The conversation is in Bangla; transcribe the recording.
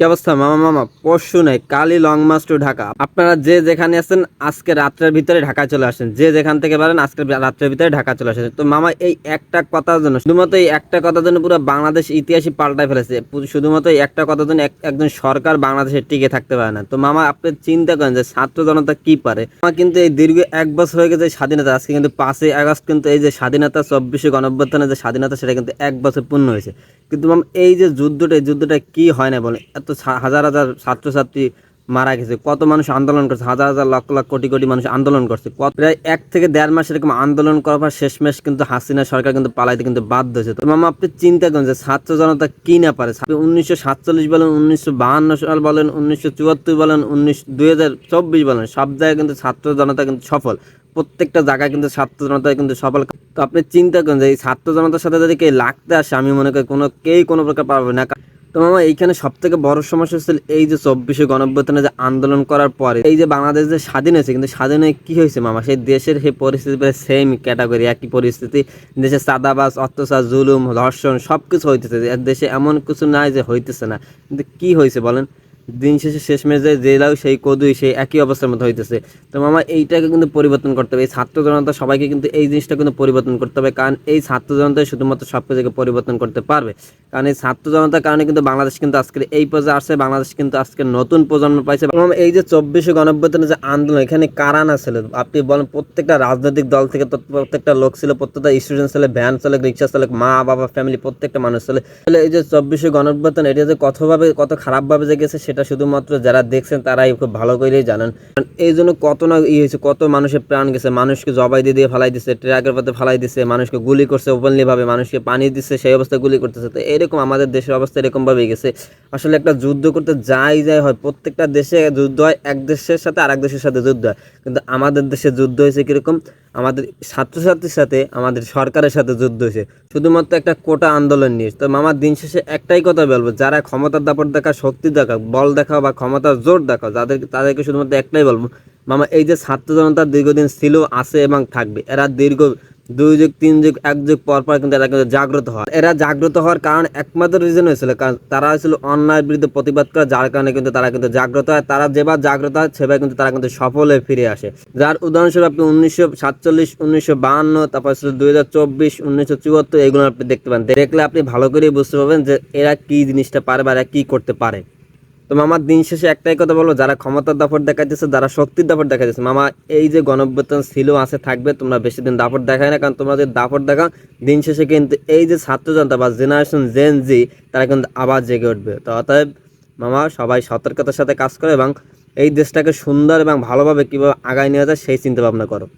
কি অবস্থা? মামা মামা, পরশু নেই, কালই লং মার্চ টু ঢাকা। আপনারা যে যেখানে আছেন, আজকে রাত্রের ভিতরে ঢাকায় চলে আসেন। যে যেখান থেকে পারেন, আজকে রাত্রের ভিতরে ঢাকা চলে আসেন। তো মামা, এই একটা কথার জন্য, শুধুমাত্র এই একটা কথার জন্য পুরো বাংলাদেশ ইতিহাসই পাল্টায় ফেলেছে। শুধুমাত্র এই একটা কথার জন্য একজন সরকার বাংলাদেশে টিকে থাকতে পারে না। তো মামা, আপনি চিন্তা করেন যে ছাত্র জনতা কি পারে? মামা, কিন্তু এই দীর্ঘ এক বছর হয়ে গেছে স্বাধীনতা। আজকে কিন্তু পাঁচই আগস্ট কিন্তু এই যে স্বাধীনতা চব্বিশে গণঅভ্যুত্থানের যে স্বাধীনতা, সেটা কিন্তু এক বছর পূর্ণ হয়েছে। কিন্তু মাম, এই যে যুদ্ধটা, এই যুদ্ধটা কি হয় না বলে এত ছা- হাজার হাজার ছাত্রছাত্রী মারা গেছে। কত মানুষ আন্দোলন করছে? হাজার হাজার লক্ষ লক্ষ কোটি কোটি মানুষ আন্দোলন করছে। কত প্রায় এক থেকে দেড় মাস এরকম আন্দোলন করার পর শেষমেশ কিন্তু হাসিনা সরকার কিন্তু পালাইতে কিন্তু বাধ্য হয়েছে। তো মামা, আপনি চিন্তা করেন যে ছাত্র জনতা কি না পারে? উনিশশো সাতচল্লিশ বলেন, উনিশশো বাহান্ন সাল বলেন, উনিশশো চুয়াত্তর বলেন, উনিশ দুই হাজার চব্বিশ বলেন, সব জায়গায় কিন্তু ছাত্র জনতা কিন্তু সফল। প্রত্যেকটা জায়গায় কিন্তু ছাত্র জনতা কিন্তু সফল। তো আপনি চিন্তা করেন যে এই ছাত্র জনতার সাথে যদি কেউ লাগতে আসে, আমি মনে করি কোনো কেই কোনো প্রকার পারবে না। তো মামা, এইখানে সব থেকে বড় সমস্যা হচ্ছে এই যে চব্বিশে গণঅভ্যুত্থানে যে আন্দোলন করার পরে, এই যে বাংলাদেশ যে স্বাধীন হয়েছে, কিন্তু স্বাধীন হয়ে কি হয়েছে মামা? সেই দেশের সেই পরিস্থিতি প্রায় সেম ক্যাটাগরি একই পরিস্থিতি। দেশে চাঁদাবাস অত্যাচার, জুলুম, ধর্ষণ সব কিছু হইতেছে দেশে এমন কিছু নাই যে হইতেছে না। কিন্তু কি হয়েছে বলেন? দিন শেষে শেষ মেজে জেলাও সেই কদুই, সেই একই অবস্থার মতো হইতেছে। তো মামা, এইটাকে কিন্তু পরিবর্তন করতে হবে। এই ছাত্র জনতা সবাইকে কিন্তু এই জিনিসটা কিন্তু পরিবর্তন করতে হবে। কারণ এই ছাত্র জনতাই শুধুমাত্র সব কিছুকে পরিবর্তন করতে পারবে। কারণ এই ছাত্র জনতার কারণে কিন্তু বাংলাদেশ কিন্তু আজকের এই পর্যায়ে আসছে। বাংলাদেশ কিন্তু আজকে নতুন প্রজন্ম পাইছে। এবং এই যে চব্বিশে গণঅভ্যুত্থানের যে আন্দোলন, এখানে কারা না ছিল? আপনি বলেন, প্রত্যেকটা রাজনৈতিক দল থেকে প্রত্যেকটা লোক ছিল, প্রত্যেকটা স্টুডেন্ট ছিল ভ্যান চালক রিক্সা চালক মা, বাবা ফ্যামিলি প্রত্যেকটা মানুষ ছিল। এই যে চব্বিশে গণঅভ্যুত্থান, এটা যে কতভাবে কত খারাপভাবে যে গেছে, সেটা শুধুমাত্র যারা দেখছেন তারাই খুব ভালো করেই জানেন। এই জন্য কত না ই হয়েছে, কত মানুষের প্রাণ গেছে, মানুষকে জবাই দিয়ে দিয়ে ফেলাই দিচ্ছে ট্রাকের পথে ফেলাই দিচ্ছে মানুষকে গুলি করছে ওপেনলি ভাবে মানুষকে পানি দিচ্ছে, সেই অবস্থায় গুলি করতেছে। তো এরকম আমাদের দেশের অবস্থা এরকম ভাবেই গেছে। আসলে একটা যুদ্ধ করতে যাই যাই হয়, প্রত্যেকটা দেশে যুদ্ধ হয়, এক দেশের সাথে আর এক দেশের সাথে যুদ্ধ হয়। কিন্তু আমাদের দেশে যুদ্ধ হয়েছে কীরকম? আমাদের ছাত্রছাত্রীর সাথে আমাদের সরকারের সাথে যুদ্ধ হয়েছে। শুধুমাত্র একটা কোটা আন্দোলন নিয়ে। তো মামার দিন শেষে একটাই কথা বলব, যারা ক্ষমতার দাপট দেখা শক্তি দেখা বল দেখাও বা ক্ষমতার জোর দেখাও যাদের তাদেরকে শুধুমাত্র একটাই বলব। মামা, এই যে ছাত্র জনতা দীর্ঘদিন ছিল, আছে এবং থাকবে, এরা দীর্ঘ দুই যুগ, তিন যুগ, এক যুগ পর পর কিন্তু এরা কিন্তু জাগ্রত হয়। এরা জাগ্রত হওয়ার কারণ একমাত্র রিজন হয়েছিল, কারণ তারা হয়েছিল অন্যায়ের বিরুদ্ধে প্রতিবাদ করে, যার কারণে কিন্তু তারা কিন্তু জাগ্রত হয়। তারা যেবার জাগ্রত হয় সেবার কিন্তু তারা কিন্তু সফল ফিরে আসে। যার উদাহরণস্বরূপ আপনি উনিশশো সাতচল্লিশ, উনিশশো বাহান্ন, তারপর ছিল দুই হাজার চব্বিশ, উনিশশো চুয়াত্তর, এগুলো আপনি দেখতে পান। দেখলে আপনি ভালো করেই বুঝতে পারবেন যে এরা কি জিনিসটা পারে বা এরা কি করতে পারে। তো মামার দিন শেষে একটাই কথা বলব, যারা ক্ষমতার দাপট দেখাইতেছে, যারা শক্তির দাপট দেখাইতেছে, মামা, এই যে গণবেতন ছিল, আছে, থাকবে, তোমরা বেশি দিন দাপট দেখায় না, কারণ তোমরা যদি দাপট দেখাও, দিন শেষে কিন্তু এই যে ছাত্র জনতা বা জেনারেশন জেন জি তারা কিন্তু আবার জেগে উঠবে। তো অতএব, মামা, সবাই সতর্কতার সাথে কাজ করে এবং এই দেশটাকে সুন্দর এবং ভালোভাবে কীভাবে আগায় নিয়ে যায়, সেই চিন্তা ভাবনা করো।